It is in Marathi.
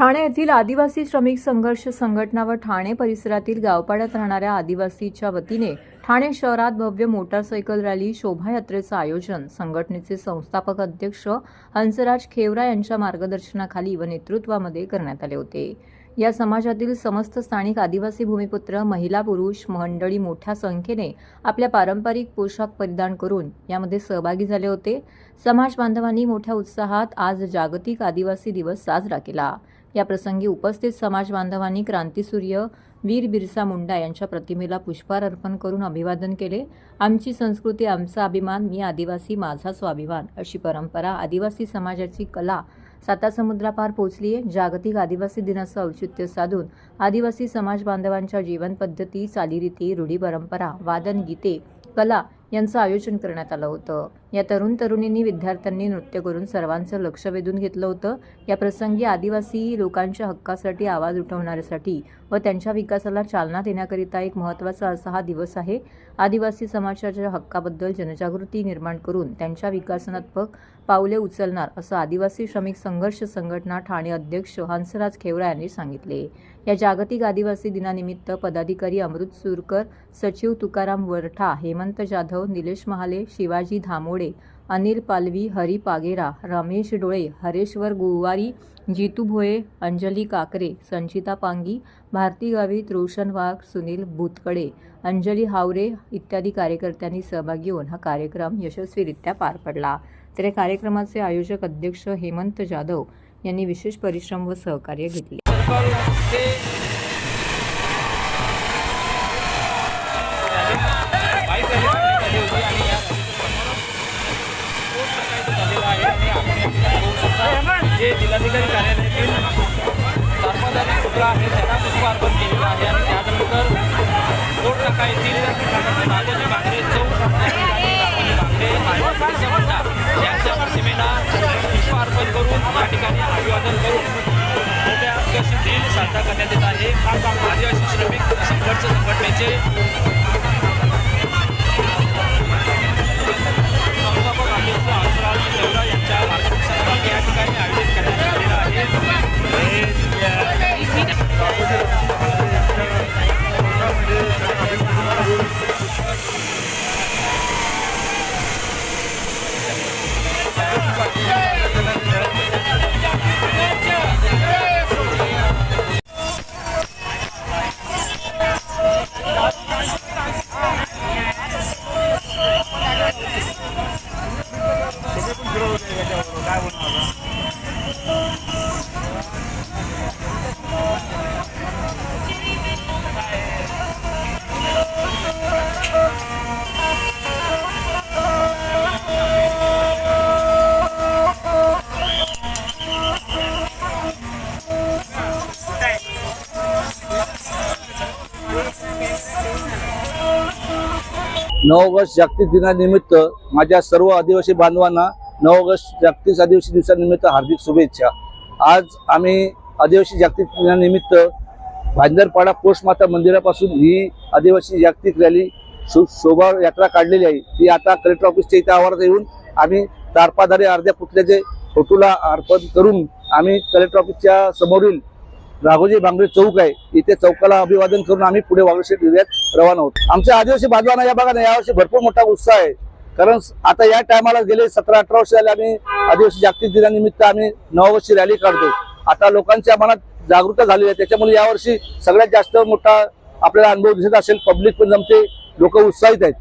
ठाणे येथील आदिवासी श्रमिक संघर्ष संघटना व ठाणे परिसरातील गावपाड्यात राहणाऱ्या आदिवासीच्या वतीने ठाणे शहरात भव्य मोटारसायकल रॅली शोभायात्रेचं आयोजन संघटनेचे संस्थापक अध्यक्ष हंसराज खेवरा यांच्या मार्गदर्शनाखाली व नेतृत्वामध्ये करण्यात आले होते. या समाजातील समस्त स्थानिक आदिवासी भूमिपुत्र महिला पुरुष मंडळी मोठ्या संख्येने आपल्या पारंपरिक पोशाख परिधान करून यामध्ये सहभागी झाले होते. समाज बांधवांनी मोठ्या उत्साहात आज जागतिक आदिवासी दिवस साजरा केला. या प्रसंगी उपस्थित समाज बांधवांनी क्रांतीसूर्य वीर बिरसा मुंडा यांच्या प्रतिमेला पुष्पार अर्पण करून अभिवादन केले. आमची संस्कृती आमचा अभिमान मी आदिवासी माझा स्वाभिमान अशी परंपरा आदिवासी समाजाची कला सातासमुद्रापार पोहोचली आहे जागतिक आदिवासी दिनाचं औचित्य साधून आदिवासी समाज बांधवांच्या जीवनपद्धती चालीरीती रूढी परंपरा वादन गीते कला यांचं आयोजन करण्यात आलं होतं. या तरुण तरुणींनी विद्यार्थ्यांनी नृत्य करून सर्वांचं लक्ष वेधून घेतलं होतं. या प्रसंगी आदिवासी लोकांच्या हक्कासाठी आवाज उठवणाऱ्यासाठी व त्यांच्या विकासाला चालना देण्याकरिता एक महत्त्वाचा असा हा दिवस आहे. आदिवासी समाजाच्या हक्काबद्दल जनजागृती निर्माण करून त्यांच्या विकासनात्मक पावले उचलणार असं आदिवासी श्रमिक संघर्ष संघटना ठाणे अध्यक्ष हंसराज खेवरा यांनी सांगितले. या जागतिक आदिवासी दिनानिमित्त पदाधिकारी अमृत सुरकर सचिव तुकाराम वरठा हेमंत जाधव निलेश महाले शिवाजी धामोड अनिल पालवी हरी पागेरा रमेश डोळे हरेश्वर गुवारी जितू भोये अंजली काकरे संचिता पांगी भारती गावित रोशन वाघ सुनील भूतकडे अंजली हावरे इत्यादी कार्यकर्त्यांनी सहभागी होऊन हा कार्यक्रम यशस्वीरित्या पार पडला. तर या कार्यक्रमाचे आयोजक अध्यक्ष हेमंत जाधव यांनी विशेष परिश्रम व सहकार्य घेतले. जे जिल्हाधिकारी कार्यालयातील कर्मचारी पुत्र आहे त्यांना पुष्प अर्पण केलेलं आहे आणि त्यानंतर दोन टाका येथील नागोजी बांगरे चौक या ठिकाणी नागोजी बांगरे आदिवासी समाज पुष्प अर्पण करून या ठिकाणी अभिवादन करून मोठ्या अध्यक्ष साजरा करण्यात येत आहे. आदिवासी श्रमिक संघर्ष संघटनेचे नऊ ऑगस्ट जागतिक दिनानिमित्त माझ्या सर्व आदिवासी बांधवांना नऊ ऑगस्ट जागतिक आदिवासी दिवसानिमित्त हार्दिक शुभेच्छा. आज आम्ही आदिवासी जागतिक दिनानिमित्त भांजरपाडा पोस्टमाता मंदिरापासून ही आदिवासी जागतिक रॅली शो शोभा यात्रा काढलेली आहे. ती आता कलेक्टर ऑफिसच्या इथे आवारात येऊन आम्ही तारपाधारे अर्ध्या पुतल्याचे फोटोला अर्पण करून आम्ही कलेक्टर ऑफिसच्या समोरील राघोजी भांगरे चौक आहे. इथे चौकाला अभिवादन करून आम्ही पुढे वागळशेठ जिल्ह्यात रवाना आहोत आमच्या आदिवासी बांधवांना या भागात यावर्षी भरपूर मोठा उत्साह आहे. कारण आता या टायमाला गेले सतरा अठरा वर्ष झाले आम्ही आदिवासी जागतिक दिनानिमित्त आम्ही नववर्षी रॅली काढतो. आता लोकांच्या मनात जागरूकता झालेली आहे. त्याच्यामुळे यावर्षी सगळ्यात जास्त मोठा आपल्याला अनुभव दिसत असेल. पब्लिक पण जमते. लोक उत्साहित आहेत.